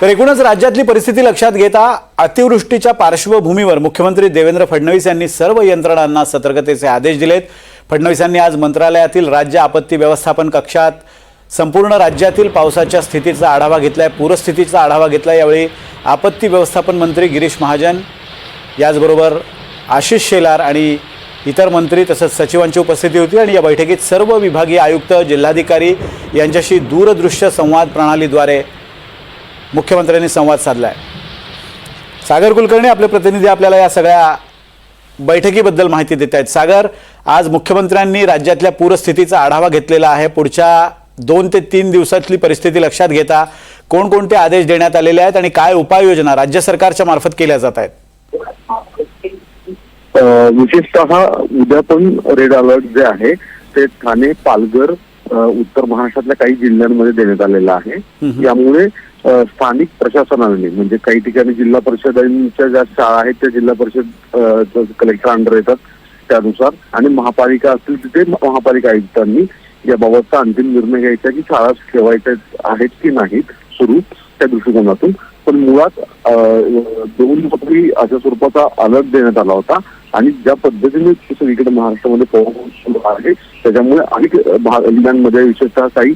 तर एकूणच राज्यातली परिस्थिती लक्षात घेता अतिवृष्टीच्या पार्श्वभूमीवर मुख्यमंत्री देवेंद्र फडणवीस यांनी सर्व यंत्रणांना सतर्कतेचे आदेश दिलेत. फडणवीसांनी आज मंत्रालयातील राज्य आपत्ती व्यवस्थापन कक्षात संपूर्ण राज्यातील पावसाच्या स्थितीचा आढावा घेतलाय पूरस्थितीचा आढावा घेतला यावेळी आपत्ती व्यवस्थापन मंत्री गिरीश महाजन याचबरोबर आशिष शेलार आणि इतर मंत्री तसंच सचिवांची उपस्थिती होती आणि या बैठकीत सर्व विभागीय आयुक्त जिल्हाधिकारी यांच्याशी दूरदृश्य संवाद प्रणालीद्वारे मुख्यमंत्र्यांनी संवाद साधला आहे सागर कुलकर्णी आपले प्रतिनिधी आपल्याला या सगळ्या बैठकीबद्दल माहिती देत आहेत. सागर आज मुख्यमंत्र्यांनी राज्यातल्या पूरस्थितीचा आढावा घेतलेला आहे. पुढच्या दोन ते तीन दिवसातली परिस्थिती लक्षात घेता कोणकोणते आदेश देण्यात आलेले आहेत आणि काय उपाययोजना राज्य सरकारच्या मार्फत केल्या जात आहेत? विशेषतः उद्या पण रेड अलर्ट जे आहे ते ठाणे पालघर उत्तर महाराष्ट्रातल्या काही जिल्ह्यांमध्ये देण्यात आलेलं आहे. यामुळे स्थानिक प्रशासनाने म्हणजे काही ठिकाणी जिल्हा परिषदांच्या ज्या शाळा आहेत त्या जिल्हा परिषद कलेक्टर अंडर येतात त्यानुसार आणि महापालिका असतील तिथे महापालिका आयुक्तांनी याबाबतचा अंतिम निर्णय घ्यायचा की शाळा ठेवायच्या आहेत की नाहीत सुरू त्या दृष्टिकोनातून. मुळात दोन पत्री अशा स्वरूपाचा अलर्ट देण्यात आला होता. आणि ज्या पद्धतीने सगळीकडे महाराष्ट्रामध्ये पाऊस सुरू आहे त्याच्यामुळे अनेक जिल्ह्यांमध्ये विशेषतः काही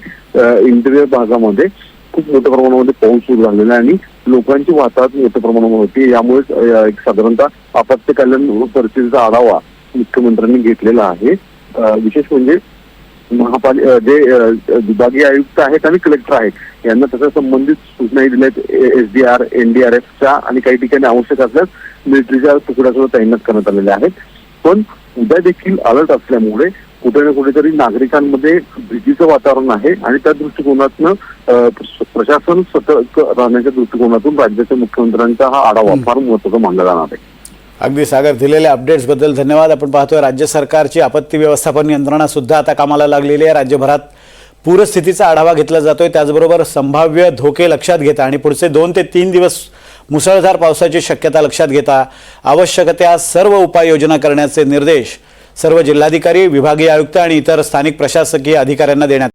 इंटेरियर भागामध्ये खूप मोठ्या प्रमाणामध्ये पाऊस सुरू झालेला आहे. आणि लोकांची वाताहत मोठ्या प्रमाणामध्ये होती. यामुळेच एक साधारणतः आपत्यकालीन परिस्थितीचा आढावा मुख्यमंत्र्यांनी घेतलेला आहे. विशेष म्हणजे महापालिका जे विभागीय आयुक्त आहेत आणि कलेक्टर आहेत यांना त्याच्या संबंधित सूचनाही दिल्यात एस डी आर एनडीआरएफच्या आणि काही ठिकाणी आवश्यक असल्यास मिलिटरीच्या तुकड्या सुद्धा तैनात करण्यात आलेल्या आहेत. पण उद्या देखील अलर्ट असल्यामुळे कुठे ना कुठेतरी नागरिकांमध्ये भीतीचं वातावरण आहे आणि त्या दृष्टिकोनातनं प्रशासन सतर्क राहण्याच्या दृष्टिकोनातून राज्याच्या मुख्यमंत्र्यांचा हा आढावा फार महत्त्वाचा मानला जाणार आहे. अगदी सागर दिलेल्या अपडेट्सबद्दल धन्यवाद. आपण पाहतोय राज्य सरकारची आपत्ती व्यवस्थापन यंत्रणा सुद्धा आता कामाला लागलेली आहे. राज्यभरात पूरस्थितीचा आढावा घेतला जातोय. त्याचबरोबर संभाव्य धोके लक्षात घेता आणि पुढचे दोन ते तीन दिवस मुसळधार पावसाची शक्यता लक्षात घेता आवश्यक त्या सर्व उपाययोजना करण्याचे निर्देश सर्व जिल्हाधिकारी विभागीय आयुक्त आणि इतर स्थानिक प्रशासकीय अधिकाऱ्यांना देण्यात